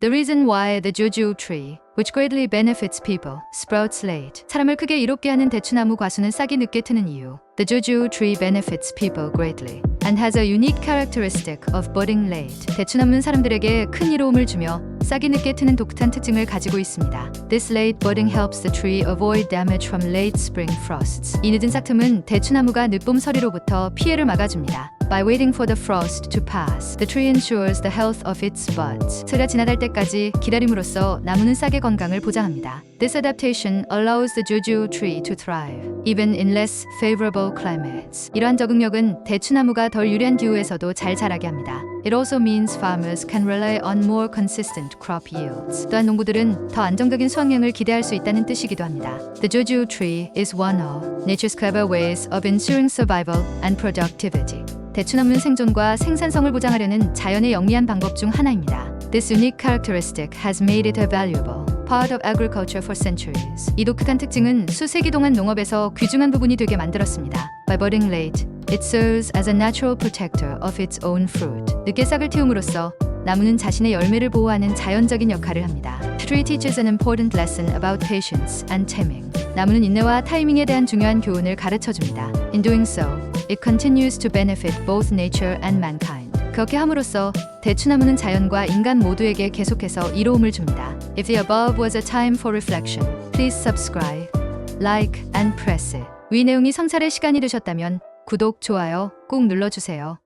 The reason why the juju tree, which greatly benefits people, sprouts late. 사람을 크게 이롭게 하는 대추나무 과수는 싹이 늦게 트는 이유. The juju tree benefits people greatly and has a unique characteristic of budding late. 대추나무는 사람들에게 큰 이로움을 주며 싹이 늦게 트는 독특한 특징을 가지고 있습니다. This late budding helps the tree avoid damage from late spring frosts. 이 늦은 싹틈은 대추나무가 늦봄 서리로부터 피해를 막아줍니다. By waiting for the frost to pass, the tree ensures the health of its buds. 서리가 지나갈 때까지 기다림으로써 나무는 싹의 건강을 보장합니다. This adaptation allows the juju tree to thrive, even in less favorable climates. 이러한 적응력은 대추나무가 덜 유리한 기후에서도 잘 자라게 합니다. It also means farmers can rely on more consistent crop yields. 또한 농부들은 더 안정적인 수확량을 기대할 수 있다는 뜻이기도 합니다. The juju tree is one of nature's clever ways of ensuring survival and productivity. 대추나무는 생존과 생산성을 보장하려는 자연의 영리한 방법 중 하나입니다. This unique characteristic has made it a valuable part of agriculture for centuries. 이 독특한 특징은 수세기 동안 농업에서 귀중한 부분이 되게 만들었습니다. By budding late, it serves as a natural protector of its own fruit. 늦게 싹을 틔움으로써 나무는 자신의 열매를 보호하는 자연적인 역할을 합니다. Tree teaches an important lesson about patience and timing. 나무는 인내와 타이밍에 대한 중요한 교훈을 가르쳐 줍니다. In doing so, it continues to benefit both nature and mankind. 그렇게 함으로써 대추나무는 자연과 인간 모두에게 계속해서 이로움을 줍니다. If the above was a time for reflection, please subscribe, like, and press it. 위 내용이 성찰의 시간이 되셨다면 구독, 좋아요 꼭 눌러주세요.